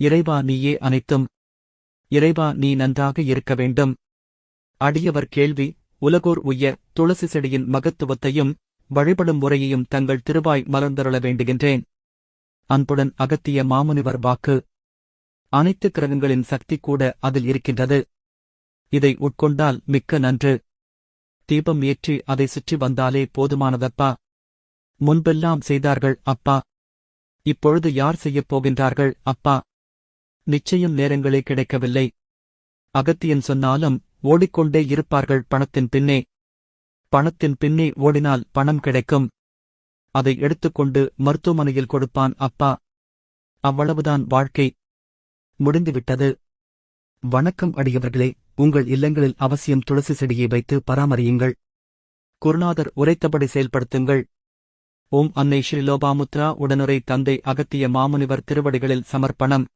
இறைவா நீயே அனைத்தும். இறைவா நீ நன்றாக இருக்க வேண்டும். அடியவர் கேள்வி உலகோர் உய்ய துளசி செடியின் மகத்துவத்தையும் வழிபடும் முறையையும் தங்கள் திருவாய் மலர்ந்தருள வேண்டுகின்றேன். அன்புடன் அகத்திய மாமுனிவர் வாக்கு. அனைத்து கிரகங்களின் சக்தி கூட அதில் இருக்கின்றது. இதை உட்கொண்டால் மிக்க நன்று. தீபம் ஏற்றி அதை சுற்றி வந்தாலே போதுமானதப்பா. முன்பெல்லாம் செய்தார்கள் அப்பா. இப்பொழுது யார் செய்யப் போகின்றார்கள் அப்பா. நிச்சயம் நேரங்களே கிடைக்கவில்லை. அகத்தியன் சொன்னாலும் ஓடிக்கொண்டே இருப்பார்கள் பணத்தின் பின்னே. பணத்தின் பின்னே ஓடினால் பணம் கிடைக்கும். அதை எடுத்துக்கொண்டு மருத்துவமனையில் கொடுப்பான் அப்பா. அவ்வளவுதான் வாழ்க்கை. முடிந்துவிட்டது. வணக்கம் அடியவர்களே உங்கள் இல்லங்களில் அவசியம் துளசி செடியை வைத்து பராமரியுங்கள். குருநாதர் உரைத்தபடி செயல்படுத்துங்கள். ஓம் அன்னை ஸ்ரீலோபாமுத்ரா உடனுரை தந்தை அகத்திய மாமுனிவர் திருவடிகளில் சமர்ப்பணம்.